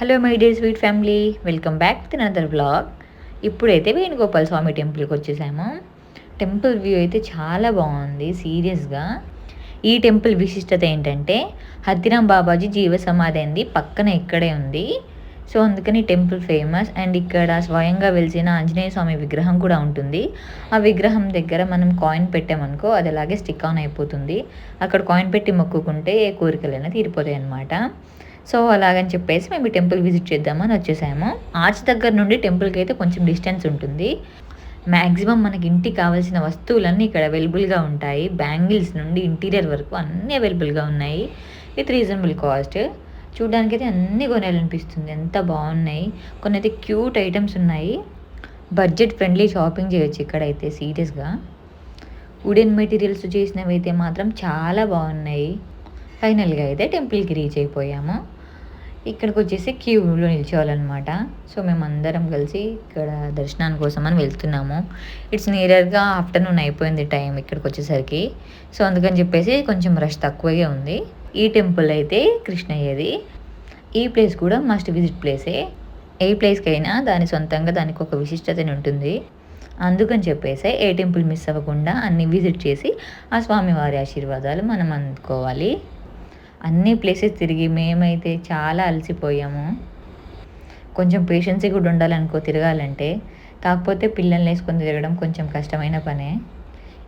Hello my dear sweet family welcome back to another blog ఇప్పుడైతే వేణుగోపాల స్వామి టెంపుల్కి వచ్చేసాము. Temple view అయితే చాలా బాగుంది సీరియస్గా ఈ టెంపుల్ విశిష్టత ఏంటంటే హతిరామ్ బాబాజీ జీవ సమాధి అయింది పక్కన ఇక్కడే ఉంది. సో అందుకని టెంపుల్ ఫేమస్ అండ్ ఇక్కడ స్వయంగా వెలిసిన ఆంజనేయ స్వామి విగ్రహం కూడా ఉంటుంది. ఆ విగ్రహం దగ్గర మనం కాయిన్ పెట్టామనుకో అది అలాగే స్టిక్ ఆన్ అయిపోతుంది. అక్కడ కాయిన్ పెట్టి మొక్కుకుంటే ఏ కోరికలైనా తీరిపోతాయి అన్నమాట సో అలాగని చెప్పేసి మేము టెంపుల్ విజిట్ చేద్దామని వచ్చేసాము. ఆర్చ్ దగ్గర నుండి టెంపుల్కి అయితే కొంచెం డిస్టెన్స్ ఉంటుంది. మ్యాక్సిమం మనకి ఇంటికి కావాల్సిన వస్తువులన్నీ ఇక్కడ అవైలబుల్గా ఉంటాయి. బ్యాంగిల్స్ నుండి ఇంటీరియర్ వరకు అన్నీ అవైలబుల్గా ఉన్నాయి. With reasonable cost. చూడడానికి అయితే అన్నీ కొనాలనిపిస్తుంది. ఎంత బాగున్నాయి. కొన్ని అయితే క్యూట్ ఐటమ్స్ ఉన్నాయి. బడ్జెట్ ఫ్రెండ్లీ షాపింగ్ చేయొచ్చు ఇక్కడైతే సీరియస్గా. వుడెన్ మెటీరియల్స్ చేసినవి అయితే మాత్రం చాలా బాగున్నాయి. ఫైనల్గా అయితే టెంపుల్కి రీచ్ అయిపోయాము. ఇక్కడికి వచ్చేసి క్యూలో నిల్చోవాలన్నమాట. సో మేము అందరం కలిసి ఇక్కడ దర్శనాని కోసం అని వెళ్తున్నాము. ఇట్స్ నియర్గా ఆఫ్టర్నూన్ అయిపోయింది టైం ఇక్కడికి వచ్చేసరికి సో అందుకని చెప్పేసి కొంచెం రష్ తక్కువగా ఉంది. ఈ టెంపుల్ అయితే కృష్ణయ్యది. ఈ ప్లేస్ కూడా మస్ట్ విజిట్ ప్లేసే. ఏ ప్లేస్కైనా దాని సొంతంగా దానికి ఒక విశిష్టతని ఉంటుంది. అందుకని చెప్పేసి ఏ టెంపుల్ మిస్ అవ్వకుండా అన్ని విజిట్ చేసి ఆ స్వామివారి ఆశీర్వాదాలు మనం అందుకోవాలి. అన్ని ప్లేసెస్ తిరిగి మేమైతే చాలా అలసిపోయాము. కొంచెం పేషెన్సీ కూడా ఉండాలనుకో తిరగాలంటే కాకపోతే పిల్లల్ని వేసుకొని తిరగడం కొంచెం కష్టమైన పనే.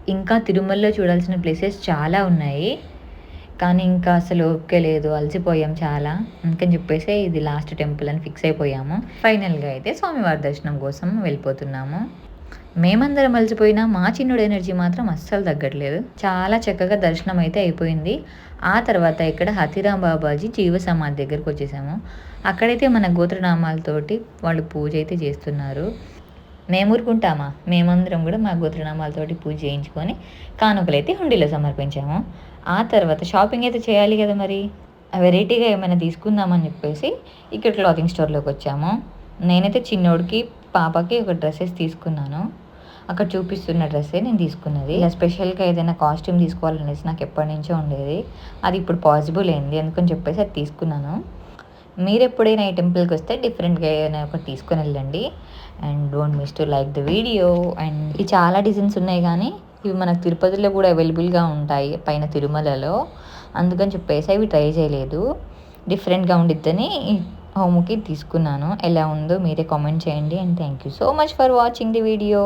ఇంకా తిరుమలలో చూడాల్సిన ప్లేసెస్ చాలా ఉన్నాయి. కానీ ఇంకా అసలు ఓకే లేదు అలసిపోయాం చాలా. అందుకని చెప్పేసి ఇది లాస్ట్ టెంపుల్ అని ఫిక్స్ అయిపోయాము. ఫైనల్గా అయితే స్వామివారి దర్శనం కోసం వెళ్ళిపోతున్నాము. మేమందరం అలసిపోయినా మా చిన్నుడు ఎనర్జీ మాత్రం అస్సలు తగ్గట్లేదు. చాలా చక్కగా దర్శనం అయితే అయిపోయింది. ఆ తర్వాత ఇక్కడ హతిరామ్ బాబాజీ జీవ సమాధి దగ్గరకు వచ్చేసాము. అక్కడైతే మన గోత్రనామాలతోటి వాళ్ళు పూజ అయితే చేస్తున్నారు. మేము ఊరుకుంటామా? మేమందరం కూడా మా గోత్రనామాలతోటి పూజ చేయించుకొని కానుకలు అయితే హుండీలో సమర్పించాము. ఆ తర్వాత షాపింగ్ అయితే చేయాలి కదా మరి? వెరైటీగా ఏమైనా తీసుకుందామని చెప్పేసి ఇక్కడ క్లాతింగ్ స్టోర్లోకి వచ్చాము. నేనైతే చిన్నోడికి పాపకి ఒక డ్రెస్సెస్ తీసుకున్నాను. అక్కడ చూపిస్తున్న డ్రెస్సే నేను తీసుకున్నది. ఇలా స్పెషల్గా ఏదైనా కాస్ట్యూమ్ తీసుకోవాలనేసి నాకు ఎప్పటి నుంచో ఉండేది. అది ఇప్పుడు పాసిబుల్ అయింది అందుకని చెప్పేసి అది తీసుకున్నాను. మీరు ఎప్పుడైనా ఈ టెంపుల్కి వస్తే డిఫరెంట్గా ఏదైనా ఒకటి తీసుకొని వెళ్ళండి. And don't miss to like the video. And ఇవి చాలా డిజైన్స్ ఉన్నాయి కానీ ఇవి మనకు తిరుపతిలో కూడా అవైలబుల్గా ఉంటాయి పైన తిరుమలలో. అందుకని చెప్పేసి అవి ట్రై చేయలేదు. డిఫరెంట్గా ఉండిద్దని హోమ్కి తీసుకున్నాను. ఎలా ఉందో మీరే కామెంట్ చేయండి and thank you so much for watching the video.